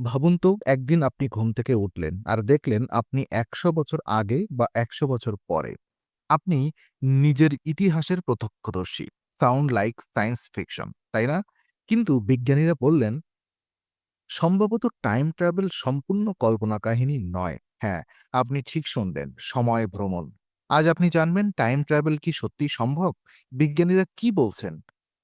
ভাবুন তো, একদিন আপনি ঘুম থেকে উঠলেন আর দেখলেন আপনি একশো বছর আগে বা একশো বছর পরে। আপনি নিজের ইতিহাসের প্রত্যক্ষদর্শী সাউন্ড লাইক সায়েন্স ফিকশন তাই না? কিন্তু বিজ্ঞানীরা বললেন, সম্ভবত টাইম ট্রাভেল সম্পূর্ণ কল্পনা কাহিনী নয়। হ্যাঁ আপনি ঠিক শুনলেন, সময় ভ্রমণ। আজ আপনি জানবেন টাইম ট্রাভেল কি সত্যি সম্ভব? বিজ্ঞানীরা কি বলছেন?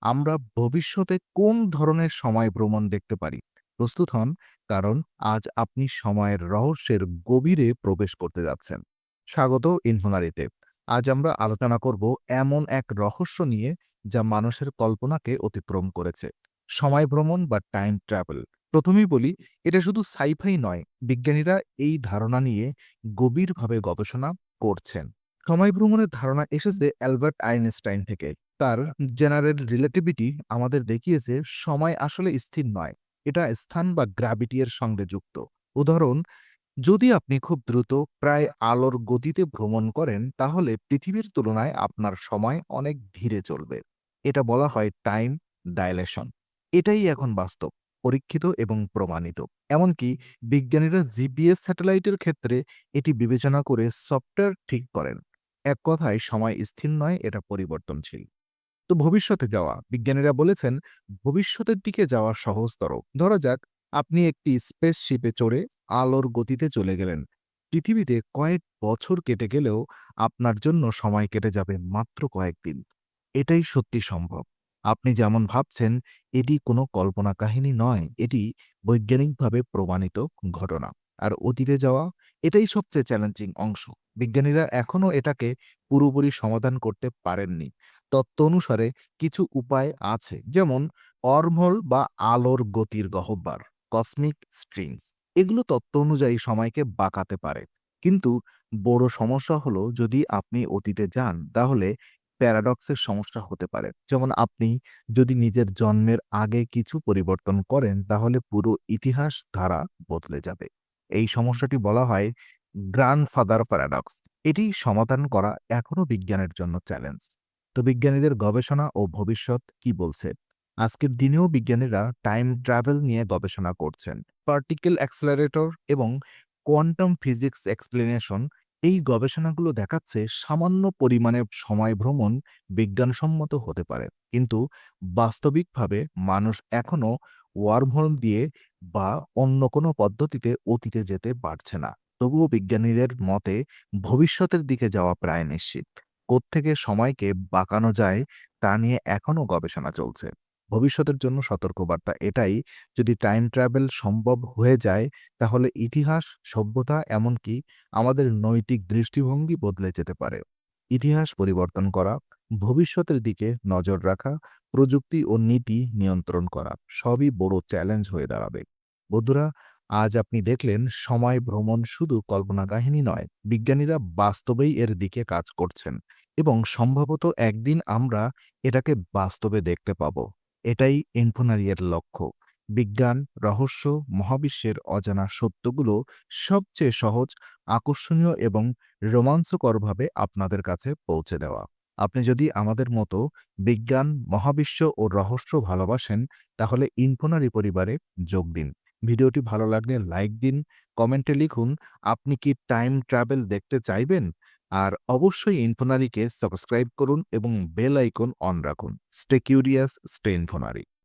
আমরা ভবিষ্যতে কোন ধরনের সময় ভ্রমণ দেখতে পারি? প্রস্তুত হন, কারণ আজ আপনি সময়ের রহস্যের গভীরে প্রবেশ করতে যাচ্ছেন। স্বাগত ইনফোনারিতে আজ আমরা আলোচনা করব এমন এক রহস্য নিয়ে যা মানুষের কল্পনাকে অতিক্রম করেছে। সময় ভ্রমণ বা টাইম ট্রাভেল প্রথমেই বলি, এটা শুধু সাইফাই নয়, বিজ্ঞানীরা এই ধারণা নিয়ে গভীরভাবে গবেষণা করছেন। সময় ভ্রমণের ধারণা এসেছে অ্যালবার্ট আইনস্টাইন থেকে। তার জেনারেল রিলেটিভিটি আমাদের দেখিয়েছে, সময় আসলে স্থির নয়। এটা স্থান বা গ্র্যাভিটি এর সঙ্গে যুক্ত। উদাহরণ, যদি আপনি খুব দ্রুত প্রায় আলোর গতিতে ভ্রমণ করেন, তাহলে পৃথিবীর তুলনায় আপনার সময় অনেক ধীরে চলবে। এটা বলা হয় টাইম ডাইলেশন এটাই এখন বাস্তব, পরীক্ষিত এবং প্রমাণিত। এমনকি বিজ্ঞানীরা জিপিএস স্যাটেলাইটের ক্ষেত্রে এটি বিবেচনা করে সফটওয়্যার ঠিক করেন। এক কথায়, সময় স্থির নয়, এটা পরিবর্তনশীল। তো ভবিষ্যতে যাওয়া। বিজ্ঞানীরা বলেছেন, ভবিষ্যতের দিকে যাওয়া সহজতর। ধরা যাক, আপনি একটি স্পেসশিপে চড়ে আলোর গতিতে চলে গেলেন। পৃথিবীতে কয়েক বছর কেটে গেলেও আপনার জন্য সময় কেটে যাবে মাত্র কয়েকদিন। এটাই সত্যি সম্ভব। আপনি যেমন ভাবছেন, এটি কোনো কল্পনা কাহিনী নয়, এটি বৈজ্ঞানিকভাবে প্রমাণিত ঘটনা। আর অতীতে যাওয়া, এটাই সবচেয়ে চ্যালেঞ্জিং অংশ। বিজ্ঞানীরা এখনও এটাকে পুরোপুরি সমাধান করতে পারেননি। তত্ত্ব অনুসারে কিছু উপায় আছে, যেমন অর্মল বা আলোর গতির গহ্বর কসমিক স্ট্রিংস এগুলো তত্ত্ব অনুযায়ী সময়কে বাঁকাতে পারে। কিন্তু বড় সমস্যা হলো যদি আপনি অতীতে যান, তাহলে প্যারাডক্সের সমস্যা হতে পারে। যেমন আপনি যদি নিজের জন্মের আগে কিছু পরিবর্তন করেন, তাহলে পুরো ইতিহাস ধারা বদলে যাবে। এই সমস্যাটি বলা হয় গ্র্যান্ডফাদার প্যারাডক্স এটি সমাধান করা এখনও বিজ্ঞানের জন্য চ্যালেঞ্জ তো বিজ্ঞানীদের গবেষণা ও ভবিষ্যৎ কি বলছে? আজকের দিনেও বিজ্ঞানীরা টাইম ট্রাভেল নিয়ে গবেষণা করছেন। পার্টিকেল অ্যাক্সেলারেটর এবং কোয়ান্টাম ফিজিক্স এক্সপ্লেনেশন এই গবেষণাগুলো দেখাচ্ছে সামান্য পরিমাণে সময় ভ্রমণ বিজ্ঞানসম্মত হতে পারে। কিন্তু বাস্তবিকভাবে মানুষ এখনও ওয়ার্মহোল দিয়ে বা অন্য কোনো পদ্ধতিতে অতীতে যেতে পারছে না। তবুও বিজ্ঞানীদের মতে ভবিষ্যতের দিকে যাওয়া প্রায় নিশ্চিত। কোত্থেকে সময়কে বাঁকানো যায় তা নিয়ে এখনও গবেষণা চলছে। ভবিষ্যতের জন্য সতর্কবার্তা এটাই, যদি টাইম ট্রাভেল সম্ভব হয়ে যায়, তাহলে ইতিহাস, সভ্যতা এমনকি আমাদের নৈতিক দৃষ্টিভঙ্গি বদলে যেতে পারে। ইতিহাস পরিবর্তন করা, ভবিষ্যতের দিকে নজর রাখা, প্রযুক্তি ও নীতি নিয়ন্ত্রণ করা, সবই বড় চ্যালেঞ্জ হয়ে দাঁড়াবে। বন্ধুরা আজ আপনি দেখলেন সময় ভ্রমণ শুধু কল্পনা কাহিনী নয়, বিজ্ঞানীরা বাস্তবেই এর দিকে কাজ করছেন এবং সম্ভবত একদিন আমরা এটাকে বাস্তবে দেখতে পাব। এটাই ইনফোনারিয়ের লক্ষ্য। বিজ্ঞান, রহস্য, মহাবিশ্বের অজানা সত্যগুলো সবচেয়ে সহজ, আকর্ষণীয় এবং রোমাঞ্চকরভাবে আপনাদের কাছে পৌঁছে দেওয়া। আপনি যদি আমাদের মতো বিজ্ঞান, মহাবিশ্ব ও রহস্য ভালোবাসেন, তাহলে ইনফোনারি পরিবারে যোগ দিন। ভিডিওটি ভালো লাগলে লাইক দিন কমেন্টে লিখুন, আপনি কি টাইম ট্রাভেল দেখতে চাইবেন? আর অবশ্যই ইনফোনারিকে সাবস্ক্রাইব করুন এবং বেল আইকন অন রাখুন। Stay curious stay Infonary